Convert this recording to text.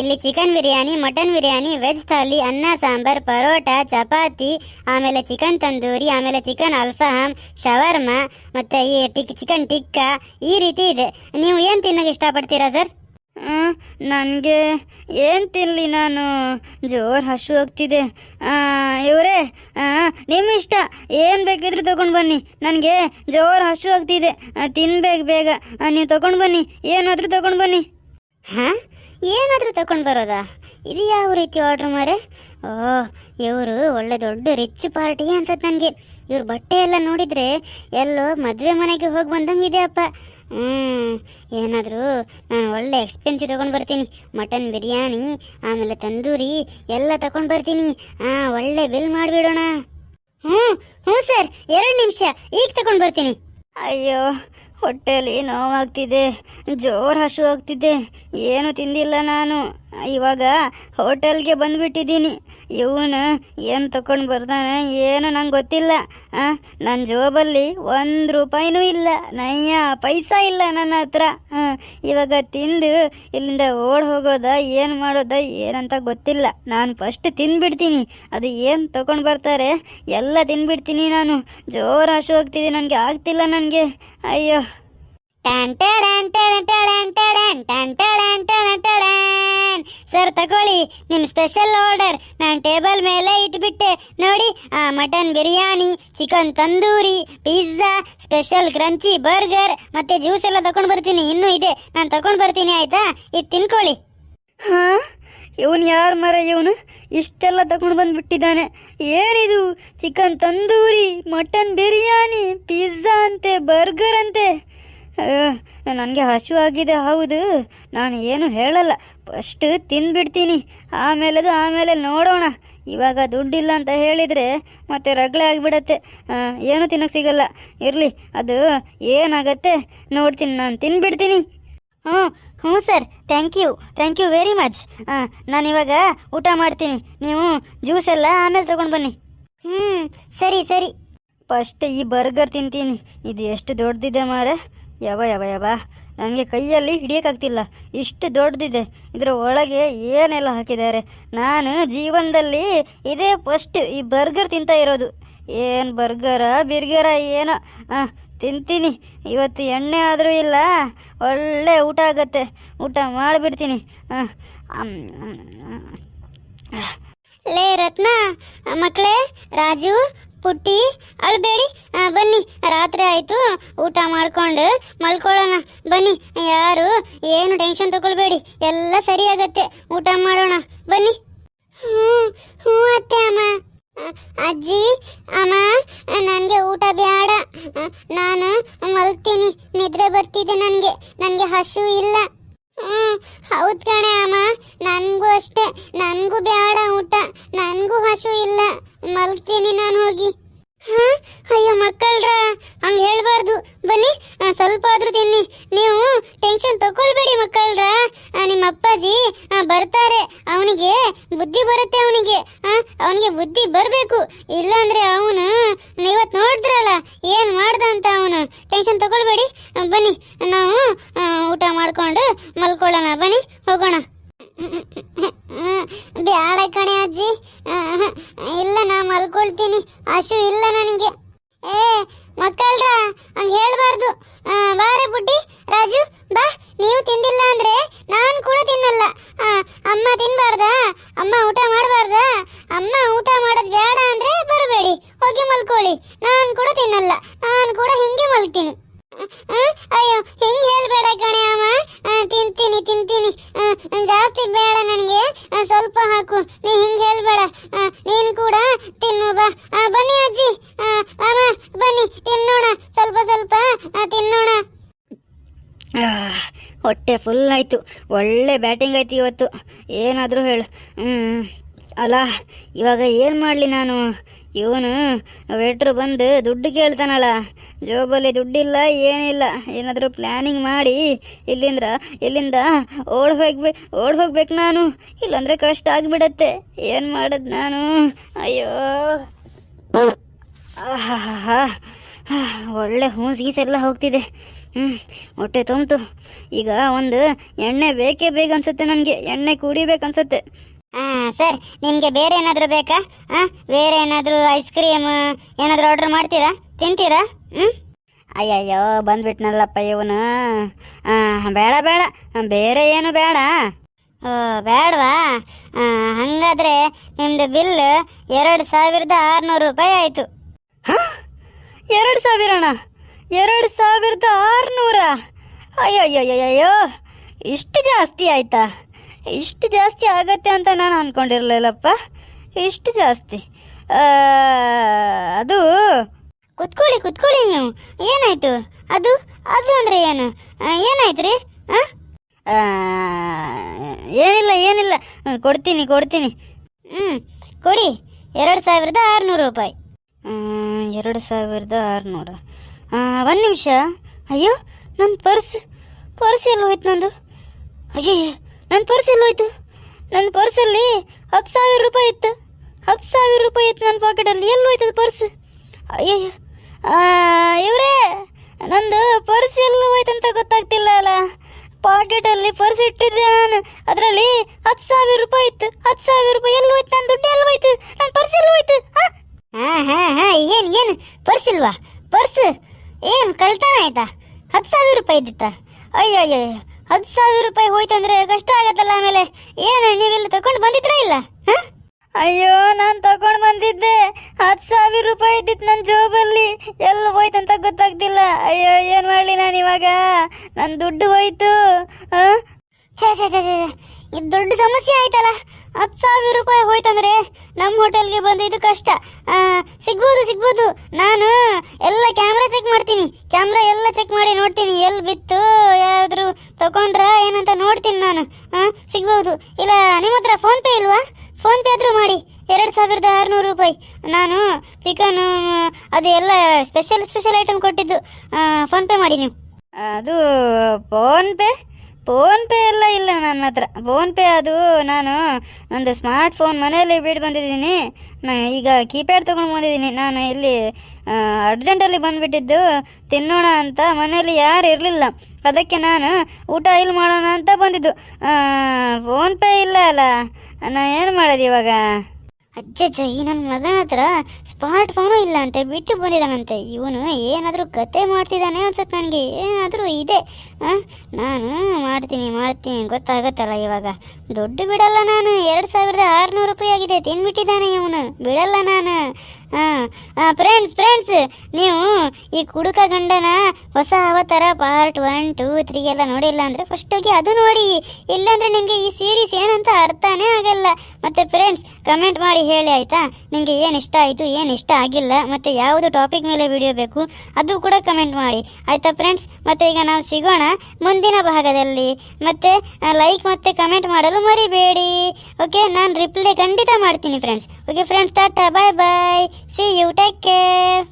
ಇಲ್ಲಿ chicken biryani mutton biryani veg thali ಅನ್ನ ಸಾಂಬಾರ್ ಪರೋಟ ಚಪಾತಿ ಆಮೇಲೆ ಚಿಕನ್ ತಂದೂರಿ ಆಮೇಲೆ ಚಿಕನ್ ಅಲ್ಫಾಮ್ ಶವರ್ಮ ಮತ್ತೆ ಈ ಟಿಕ್ ಚಿಕನ್ ಟಿಕ್ಕ ಈ ರೀತಿ ಇದೆ. ನೀವು ಏನು ತಿನ್ನೋಕೆ ಇಷ್ಟಪಡ್ತೀರಾ ಸರ್? ನನಗೆ ಏನು ತಿನ್ನಲಿ ನಾನು? ಜೋರು ಹಸು ಹೋಗ್ತಿದೆ. ಇವರೇ ನಿಮ್ಮ ಇಷ್ಟ. ಏನು ಬೇಕಿದ್ರು ತೊಗೊಂಡು ಬನ್ನಿ. ನನಗೆ ಜೋರು ಹಸು ಹೋಗ್ತಿದೆ. ತಿನ್ಬೇಕು ಬೇಗ. ನೀವು ತೊಗೊಂಡು ಬನ್ನಿ. ಏನಾದರೂ ತೊಗೊಂಡು ಬನ್ನಿ. ಹಾಂ? ಏನಾದರೂ ತಗೊಂಡು ಬರೋದಾ? ಇದು ಯಾವ ರೀತಿ ಆರ್ಡ್ರ್ ಮಾರೆ? ಓ, ಇವರು ಒಳ್ಳೆ ದೊಡ್ಡ ರಿಚ್ ಪಾರ್ಟಿ ಅನ್ಸತ್ತೆ ನನಗೆ. ಇವ್ರ ಬಟ್ಟೆ ಎಲ್ಲ ನೋಡಿದರೆ ಎಲ್ಲೋ ಮದುವೆ ಮನೆಗೆ ಹೋಗಿ ಬಂದಂಗೆ ಇದೆ ಅಪ್ಪ. ಹ್ಞೂ ಏನಾದರೂ ನಾನು ಒಳ್ಳೆ ಎಕ್ಸ್ಪೆನ್ಸಿವ್ ತೊಗೊಂಡು ಬರ್ತೀನಿ. ಮಟನ್ ಬಿರಿಯಾನಿ, ಆಮೇಲೆ ತಂದೂರಿ ಎಲ್ಲ ತಗೊಂಡು ಬರ್ತೀನಿ. ಹಾಂ ಒಳ್ಳೆ ಬಿಲ್ ಮಾಡಿಬಿಡೋಣ. ಹ್ಞೂ ಹ್ಞೂ ಸರ್ ಎರಡು ನಿಮಿಷ. ಈಗ ತಗೊಂಡು ಬರ್ತೀನಿ. ಅಯ್ಯೋ ಹೊಟ್ಟೆಲಿ ನೋವಾಗ್ತಿದೆ ಜೋರು ಹಸು ಆಗ್ತಿದೆ ಏನು ತಿಂದಿಲ್ಲ ನಾನು. ಇವಾಗ ಹೋಟೆಲ್ಗೆ ಬಂದುಬಿಟ್ಟಿದ್ದೀನಿ. ಇವನು ಏನು ತಗೊಂಡು ಬರ್ತಾನೆ ಏನು ನಂಗೆ ಗೊತ್ತಿಲ್ಲ. ನನ್ನ ಜೋಬಲ್ಲಿ ಒಂದು ರೂಪಾಯಿನೂ ಇಲ್ಲ. ನಯ್ಯ, ಪೈಸಾ ಇಲ್ಲ ನನ್ನ ಹತ್ರ. ಇವಾಗ ತಿಂದು ಇಲ್ಲಿಂದ ಓಡ್ ಹೋಗೋದ, ಏನು ಮಾಡೋದ, ಏನಂತ ಗೊತ್ತಿಲ್ಲ. ನಾನು ಫಸ್ಟ್ ತಿಂದ್ಬಿಡ್ತೀನಿ ಅದು ಏನು ತಗೊಂಡು ಬರ್ತಾರೆ, ಎಲ್ಲ ತಿನ್ಬಿಡ್ತೀನಿ ನಾನು. ಜೋರು ಹಸು ಹೋಗ್ತಿದ್ದೀನಿ ನನಗೆ ಆಗ್ತಿಲ್ಲ ನನಗೆ. ಅಯ್ಯೋ. ಸರ್ ತಗೊಳ್ಳಿ ನಿಮ್ಮ ಸ್ಪೆಷಲ್ ಆರ್ಡರ್ ನಾನು ಟೇಬಲ್ ಮೇಲೆ ಇಟ್ಬಿಟ್ಟೆ. ನೋಡಿ ಆ, mutton biryani chicken tandoori pizza special crunchy burger ಮತ್ತೆ ಜ್ಯೂಸ್ ಎಲ್ಲ ತಗೊಂಡು ಬರ್ತೀನಿ. ಇನ್ನೂ ಇದೆ. ನಾನು ತಗೊಂಡು ಬರ್ತೀನಿ ಆಯ್ತಾ? ಇದು ತಿನ್ಕೊಳ್ಳಿ. ಹಾಂ? ಇವನು ಯಾರು ಮರ ಇವನು? ಇಷ್ಟೆಲ್ಲ ತಗೊಂಡು ಬಂದ್ಬಿಟ್ಟಿದ್ದಾನೆ. ಏನಿದು? Chicken tandoori mutton biryani pizza ಅಂತೆ ಬರ್ಗರ್ ಅಂತೆ. ನನಗೆ ಹಸು ಆಗಿದೆ ಹೌದು. ನಾನು ಏನು ಹೇಳಲ್ಲ. ಫಸ್ಟ್ ತಿಂದುಬಿಡ್ತೀನಿ ಆಮೇಲದು ಆಮೇಲೆ ನೋಡೋಣ. ಇವಾಗ ದುಡ್ಡಿಲ್ಲ ಅಂತ ಹೇಳಿದರೆ ಮತ್ತೆ ರಗಳೆ ಆಗಿಬಿಡತ್ತೆ. ಏನು ತಿನ್ನಕ್ಕೆ ಸಿಗಲ್ಲ. ಇರಲಿ, ಅದು ಏನಾಗತ್ತೆ ನೋಡ್ತೀನಿ. ನಾನು ತಿನ್ಬಿಡ್ತೀನಿ. ಹ್ಞೂ ಹ್ಞೂ sir. Thank you. Thank you very much. ಹಾಂ ನಾನಿವಾಗ ಊಟ ಮಾಡ್ತೀನಿ. ನೀವು ಜ್ಯೂಸ್ ಎಲ್ಲ ಆಮೇಲೆ ತೊಗೊಂಡು ಬನ್ನಿ. ಹ್ಞೂ ಸರಿ ಸರಿ. ಫಸ್ಟ್ ಈ ಬರ್ಗರ್ ತಿಂತೀನಿ. ಇದು ಎಷ್ಟು ದೊಡ್ಡದಿದೆ ಮಾರೆ. ಯಾವ ಯಾವ ಯಾವ? ನನಗೆ ಕೈಯಲ್ಲಿ ಹಿಡಿಯೋಕ್ಕಾಗ್ತಿಲ್ಲ. ಇಷ್ಟು ದೊಡ್ಡದಿದೆ. ಇದರ ಒಳಗೆ ಏನೆಲ್ಲ ಹಾಕಿದ್ದಾರೆ? ನಾನು ಜೀವನದಲ್ಲಿ ಇದೇ ಫಸ್ಟ್ ಈ ಬರ್ಗರ್ ತಿಂತಾ ಇರೋದು. ಏನು ಬರ್ಗರ ಬಿರ್ಗರ, ಏನೋ? ಹಾಂ ತಿಂತೀನಿ. ಇವತ್ತು ಎಣ್ಣೆ ಆದರೂ ಇಲ್ಲ. ಒಳ್ಳೆ ಊಟ ಆಗತ್ತೆ. ಊಟ ಮಾಡಿಬಿಡ್ತೀನಿ. ಹಾಂ ಲೇ ರತ್ನ ಮಕ್ಕಳೇ ರಾಜು ಪುಟ್ಟಿ ಅಳ್ಬೇಡಿ ಬನ್ನಿ, ರಾತ್ರಿ ಆಯಿತು, ಊಟ ಮಾಡ್ಕೊಂಡು ಮಲ್ಕೊಳ್ಳೋಣ. ಬನ್ನಿ, ಯಾರು, ಏನು ಟೆನ್ಷನ್ ತಗೊಳ್ಬೇಡಿ, ಎಲ್ಲ ಸರಿ ಆಗತ್ತೆ ಊಟ ಮಾಡೋಣ, ಬನ್ನಿ. ಹ್ಞೂ ಹ್ಞೂ ಅತ್ತೆ ಅಮ್ಮ. ಅಜ್ಜಿ, ಅಮ್ಮ, ನನಗೆ ಊಟ ಬೇಡ ನಾನು ಮಲ್ತೀನಿ, ನಿದ್ರೆ ಬರ್ತಿದೆ ನನಗೆ. ನನಗೆ ಹಸು ಇಲ್ಲ. ಹ್ಮ್, ಹೌದ್ ಕಣೆ ಅಮ್ಮ. ನನಗೂ ಅಷ್ಟೇ. ನನಗೂ ಬೇಡ ಊಟ. ನನಗೂ ಹಸು ಇಲ್ಲ. ಮಲ್ಗ್ತೀನಿ ನಾನು ಹೋಗಿ. ಹಾ? ಅಯ್ಯೋ ಮಕ್ಕಳ್ರ, ಹಂಗೆ ಹೇಳ್ಬಾರ್ದು. ಸ್ವಲ್ಪ ಆದ್ರೂ ತಿನ್ನಿ. ನೀವು ಟೆನ್ಷನ್ ತಗೊಳ್ಬೇಡಿ ಮಕ್ಕಳ ನಿಮ್ಮ ಅಪ್ಪಾಜಿ ಬರ್ತಾರೆ. ಅವನಿಗೆ ಬುದ್ಧಿ ಬರುತ್ತೆ ಅವನಿಗೆ. ಅವನಿಗೆ ಬುದ್ಧಿ ಬರಬೇಕು. ಇಲ್ಲಾಂದ್ರೆ ಅವನು ಇವತ್ತು ನೋಡಿದ್ರಲ್ಲ, ಏನು ಮಾಡ್ದ ಅಂತ ಅವನು. ಟೆನ್ಷನ್ ತಗೊಳ್ಬೇಡಿ. ಬನ್ನಿ. ನಾವು ಊಟ ಮಾಡ್ಕೊಂಡು ಮಲ್ಕೊಳ್ಳೋಣ. ಬನ್ನಿ, ಹೋಗೋಣ. ಬ್ಯಾಡ ಕಣೆ ಅಜ್ಜಿ. ಇಲ್ಲ, ನಾ ಮಲ್ಕೊಳ್ತೀನಿ. ಹಸು ಇಲ್ಲ ನನಗೆ. ಏ ಮಕ್ಕಳ್ರ, ಹಂಗೆ ಹೇಳ್ಬಾರ್ದು. ಬಾರೆ ಬುಡ್ಡಿ, ರಾಜು, ಬಾ. ನೀವು ತಿಂದಿಲ್ಲ ಅಂದ್ರೆ ನಾನು ಕೂಡ ತಿನ್ನಲ್ಲ. ಅಮ್ಮ ತಿನ್ಬಾರ್ದ? ಅಮ್ಮ ಊಟ ಮಾಡಬಾರ್ದಾ? ಅಮ್ಮ ಊಟ ಮಾಡೋದು ಬೇಡ ಅಂದ್ರೆ ಬರಬೇಡಿ. ಹೋಗಿ ಮಲ್ಕೊಳ್ಳಿ. ನಾನು ಕೂಡ ತಿನ್ನಲ್ಲ. ನಾನು ಕೂಡ ಹಿಂಗೆ ಮಲ್ತೀನಿ ಅಯ್ಯೋ, ಹಿಂಗೆ ಹೇಳ್ಬೇಡ ಕಣೆ ಅಮ್ಮ. ತಿಂತೀನಿ ತಿಂತೀನಿ. ಜಾಸ್ತಿ ಬೇಡ ನನಗೆ. ಸ್ವಲ್ಪ ಹಾಕು. ನೀ ಹಿಂಗೆ ಹೇಳ್ಬೇಡ ಆ, ನೀನು ಕೂಡ ತಿನ್ನು ಬಾ ಆ, ಬನ್ನಿ ಅಜ್ಜಿ ಆ, ಅಮ್ಮ ಬನ್ನಿ ತಿನ್ನೋಣ ಸ್ವಲ್ಪ ಸ್ವಲ್ಪ ಆ, ತಿನ್ನೋಣ ಆಹ್, ಹೊಟ್ಟೆ ಫುಲ್ ಆಯಿತು. ಒಳ್ಳೆ ಬ್ಯಾಟಿಂಗ್ ಆಯ್ತು ಇವತ್ತು. ಏನಾದರೂ ಹೇಳು. ಅಲ್ಲ ಇವಾಗ ಏನು ಮಾಡಲಿ ನಾನು? ಇವನು ವೇಟ್ರು ಬಂದು ದುಡ್ಡು ಕೇಳ್ತಾನಲ್ಲ ಜೋಬಲ್ಲಿ ದುಡ್ಡಿಲ್ಲ, ಏನಿಲ್ಲ. ಏನಾದರೂ ಪ್ಲ್ಯಾನಿಂಗ್ ಮಾಡಿ ಇಲ್ಲಿಂದ ಇಲ್ಲಿಂದ ಓಡಿ ಹೋಗ್ಬೇ, ಓಡಿ ಹೋಗ್ಬೇಕು ನಾನು. ಇಲ್ಲಾಂದರೆ ಕಷ್ಟ ಆಗಿಬಿಡತ್ತೆ. ಏನು ಮಾಡೋದು ನಾನು? ಅಯ್ಯೋ. ಆಹಾ ಒಳ್ಳೆ ಹೂಸ್ ಗೀಸೆಲ್ಲ ಹೋಗ್ತಿದೆ. ಹ್ಞೂ ಹೊಟ್ಟೆ ತುಂಬಿತು. ಈಗ ಒಂದು ಎಣ್ಣೆ ಬೇಕೇ ಬೇಕು ಅನ್ಸುತ್ತೆ ನನಗೆ. ಎಣ್ಣೆ ಕುಡಿಬೇಕು ಅನ್ಸುತ್ತೆ. ಹಾಂ ಸರ್. ನಿಮಗೆ ಬೇರೆ ಏನಾದರೂ ಬೇಕಾ? ಹಾಂ ಬೇರೆ ಏನಾದರೂ ಐಸ್ ಕ್ರೀಮ್ ಏನಾದರೂ ಆರ್ಡ್ರ್ ಮಾಡ್ತೀರಾ? ತಿಂತೀರಾ? ಹ್ಞೂ ಅಯ್ಯಯ್ಯೋ ಬಂದ್ಬಿಟ್ನಲ್ಲಪ್ಪ ಇವನು. ಹಾಂ ಬೇಡ ಬೇಡ. ಬೇರೆ ಏನು ಬೇಡ. ಓ ಬೇಡವಾ? ಹಾಗಾದರೆ ನಿಮ್ಮದು ಬಿಲ್ ಎರಡು ಸಾವಿರದ ಆರುನೂರು ರೂಪಾಯಿ ಆಯಿತು. ಎರಡು ಸಾವಿರಣ ಎರಡು ಸಾವಿರದ ಆರುನೂರ. ಅಯ್ಯಯ್ಯಯ್ಯಯ್ಯೋ, ಇಷ್ಟು ಜಾಸ್ತಿ ಆಯಿತಾ? ಇಷ್ಟು ಜಾಸ್ತಿ ಆಗತ್ತೆ ಅಂತ ನಾನು ಅಂದ್ಕೊಂಡಿರಲಿಲ್ಲಪ್ಪ ಇಷ್ಟು ಜಾಸ್ತಿ. ಅದು, ಕುತ್ಕೊಳ್ಳಿ ಕುತ್ಕೊಳ್ಳಿ ನೀವು. ಏನಾಯಿತು? ಅದು ಅದು ಅಂದರೆ ಏನು? ಏನಾಯ್ತು ರೀ ಹಾಂ ಏನಿಲ್ಲ ಏನಿಲ್ಲ. ಕೊಡ್ತೀನಿ ಕೊಡ್ತೀನಿ. ಹ್ಞೂ ಕೊಡಿ. ಎರಡು ಸಾವಿರದ ಆರುನೂರು ರೂಪಾಯಿ. ಎರಡು ಸಾವಿರದ ಆರುನೂರ. ಒಂದು ನಿಮಿಷ. ಅಯ್ಯೋ ನನ್ನ ಪರ್ಸ್ ಪರ್ಸ್ ಎಲ್ಲ ಹೋಯ್ತು ನಂದು. ಅಯ್ಯೋ ನನ್ನ ಪರ್ಸ್ ಎಲ್ಲ ಹೋಯ್ತು ನನ್ನ ಪರ್ಸಲ್ಲಿ ಹತ್ತು ಸಾವಿರ ರೂಪಾಯಿ ಇತ್ತು. ಹತ್ತು ಸಾವಿರ ರೂಪಾಯಿ ಇತ್ತು ನನ್ನ ಪಾಕೆಟಲ್ಲಿ. ಎಲ್ಲಿ ಹೋಯ್ತದ ಪರ್ಸ್ ಅಯ್ಯೋ ಇವರೇ, ನಂದು ಪರ್ಸ್ ಎಲ್ಲ ಹೋಯ್ತಂತ ಗೊತ್ತಾಗ್ತಿಲ್ಲ ಅಲ್ಲ. ಪಾಕೆಟಲ್ಲಿ ಪರ್ಸ್ ಇಟ್ಟಿದ್ದೆ ನಾನು. ಅದರಲ್ಲಿ ಹತ್ತು ಸಾವಿರ ರೂಪಾಯಿ ಇತ್ತು. ಹತ್ತು ಸಾವಿರ ರೂಪಾಯಿ ಎಲ್ಲಿ ಹೋಯ್ತು ನನ್ನ ದುಡ್ಡು ಎಲ್ಲಿ ಹೋಯ್ತು ನನ್ನ ಪರ್ಸ್ ಎಲ್ಲಿ ಹೋಯ್ತು ಹಾಂ? ಹಾಂ ಹಾಂ ಹಾಂ, ಏನು ಏನು? ಪರ್ಸ್ ಇಲ್ವಾ? ಪರ್ಸ್? ಏನು ಕಳ್ತನ ಆಯ್ತಾ? ಹತ್ತು ಸಾವಿರ ರೂಪಾಯಿ ಇದ್ದಿತ್ತ? ಅಯ್ಯೋ ಅಯ್ಯೋ. ಹತ್ತು ಸಾವಿರ ರೂಪಾಯಿ ಹೋಯ್ತಂದ್ರೆ ಕಷ್ಟ ಆಗತ್ತಲ್ಲ ಆಮೇಲೆ? ಏನು, ನೀವೆಲ್ಲ ತಗೊಂಡು ಬಂದಿದ್ರ ಇಲ್ಲ? ಹಾಂ? ಅಯ್ಯೋ, ನಾನು ತಗೊಂಡು ಬಂದಿದ್ದೆ. ಹತ್ತು ಸಾವಿರ ರೂಪಾಯಿ ಇದ್ದಿತ್ತು ನನ್ನ ಜೋಬಲ್ಲಿ. ಎಲ್ಲ ಹೋಯ್ತಂತ ಗೊತ್ತಾಗ್ತಿಲ್ಲ. ಅಯ್ಯೋ, ಏನು ಮಾಡಲಿ ನಾನು ಇವಾಗ? ನನ್ನ ದುಡ್ಡು ಹೋಯ್ತು. ಆ? ಛೇ ಛೇ ಇದು ದೊಡ್ಡ ಸಮಸ್ಯೆ ಆಯ್ತಲ್ಲ. ಹತ್ತು ಸಾವಿರ ರೂಪಾಯಿ ಹೋಯ್ತಂದ್ರೆ ನಮ್ಮ ಹೋಟೆಲ್ಗೆ ಬಂದಿದ್ದು ಕಷ್ಟ. ಆ, ಸಿಗ್ಬೋದು ಸಿಗ್ಬೋದು. ನಾನು ಎಲ್ಲ ಕ್ಯಾಮ್ರಾ ಚೆಕ್ ಮಾಡ್ತೀನಿ. ಕ್ಯಾಮ್ರಾ ಎಲ್ಲ ಚೆಕ್ ಮಾಡಿ ನೋಡ್ತೀನಿ. ಎಲ್ಲಿ ಬಿತ್ತು ಯಾರಾದರೂ ತಗೊಂಡ್ರ ಏನಂತ ನೋಡ್ತೀನಿ ನಾನು. ಆ, ಸಿಗ್ಬೋದು. ಇಲ್ಲ ನಿಮ್ಮ ಹತ್ರ ಫೋನ್ ಪೇ ಇಲ್ವಾ? ಫೋನ್ ಪೇ ಆದರೂ ಮಾಡಿ. ಎರಡು ಸಾವಿರದ ಆರುನೂರು ರೂಪಾಯಿ. ನಾನು ಚಿಕನು ಅದು ಎಲ್ಲ ಸ್ಪೆಷಲ್ ಸ್ಪೆಷಲ್ ಐಟಮ್ ಕೊಟ್ಟಿದ್ದು. ಫೋನ್ ಪೇ ಮಾಡಿ ನೀವು. ಅದು ಫೋನ್ ಪೇ ಫೋನ್ ಪೇ ಎಲ್ಲ ಇಲ್ಲ ನನ್ನ ಹತ್ರ. ಫೋನ್ ಪೇ ಅದು ನಾನು ನಂದು ಸ್ಮಾರ್ಟ್ ಫೋನ್ ಮನೆಯಲ್ಲಿ ಬಿಟ್ಟು ಬಂದಿದ್ದೀನಿ. ನಾ ಈಗ ಕೀಪ್ಯಾಡ್ ತೊಗೊಂಡು ಬಂದಿದ್ದೀನಿ. ನಾನು ಇಲ್ಲಿ ಅರ್ಜೆಂಟಲ್ಲಿ ಬಂದುಬಿಟ್ಟಿದ್ದು ತಿನ್ನೋಣ ಅಂತ ಮನೆಯಲ್ಲಿ ಯಾರು ಇರಲಿಲ್ಲ. ಅದಕ್ಕೆ ನಾನು ಊಟ ಇಲ್ಲಿ ಮಾಡೋಣ ಅಂತ ಬಂದಿದ್ದು. ಫೋನ್ ಪೇ ಇಲ್ಲ ಅಲ್ಲ. ನಾನು ಏನು ಮಾಡೋದು ಇವಾಗ? ಅಜ್ಜಜ್ಜ, ಈ ನನ್ನ ಮಗನ ಹತ್ರ ಸ್ಮಾರ್ಟ್ ಫೋನು ಇಲ್ಲ ಅಂತೆ ಬಿಟ್ಟು ಬಂದಿದ್ದಾನಂತೆ ಇವನು ಏನಾದರೂ ಕತೆ ಮಾಡ್ತಿದ್ದಾನೆ ಅನ್ಸುತ್ತೆ ನನಗೆ. ಏನಾದರೂ ಇದೆ. ನಾನು ಮಾಡ್ತೀನಿ ಮಾಡ್ತೀನಿ. ಗೊತ್ತಾಗತ್ತಲ್ಲ ಇವಾಗ. ದುಡ್ಡು ಬಿಡಲ್ಲ ನಾನು. ಎರಡು ಸಾವಿರದ ಆರುನೂರು ರೂಪಾಯಿ ಆಗಿದೆ. ತಿನ್ಬಿಟ್ಟಿದ್ದಾನೆ ಇವನು. ಬಿಡಲ್ಲ ನಾನು. ಹಾಂ ಫ್ರೆಂಡ್ಸ್ ಫ್ರೆಂಡ್ಸ್ ನೀವು ಈ ಕುಡುಕ ಗಂಡನ ಹೊಸ ಅವತಾರ ಪಾರ್ಟ್ ಒನ್ ಟೂ ತ್ರೀ ಎಲ್ಲ ನೋಡಿಲ್ಲ ಅಂದರೆ ಹೋಗಿ ಅದು ನೋಡಿ. ಇಲ್ಲಾಂದರೆ ನಿಮಗೆ ಈ ಸೀರೀಸ್ ಏನಂತ ಅರ್ಥನೇ ಆಗಲ್ಲ. ಮತ್ತು ಫ್ರೆಂಡ್ಸ್ ಕಮೆಂಟ್ ಮಾಡಿ ಹೇಳಿ, ಆಯಿತಾ? ನಿಮಗೆ ಏನು ಇಷ್ಟ ಆಯಿತು, ಏನು ಇಷ್ಟ ಆಗಿಲ್ಲ? ಮತ್ತು ಯಾವುದು ಟಾಪಿಕ್ ಮೇಲೆ ವಿಡಿಯೋ ಬೇಕು, ಅದು ಕೂಡ ಕಮೆಂಟ್ ಮಾಡಿ. ಆಯಿತಾ ಫ್ರೆಂಡ್ಸ್ ಮತ್ತು ಈಗ ನಾವು ಸಿಗೋಣ ಮುಂದಿನ ಭಾಗದಲ್ಲಿ. ಮತ್ತು ಲೈಕ್ ಮತ್ತು ಕಮೆಂಟ್ ಮಾಡಲು ಮರಿಬೇಡಿ. ಓಕೆ ನಾನು ರಿಪ್ಲೈ ಖಂಡಿತ ಮಾಡ್ತೀನಿ friends okay friends tata bye bye see you take care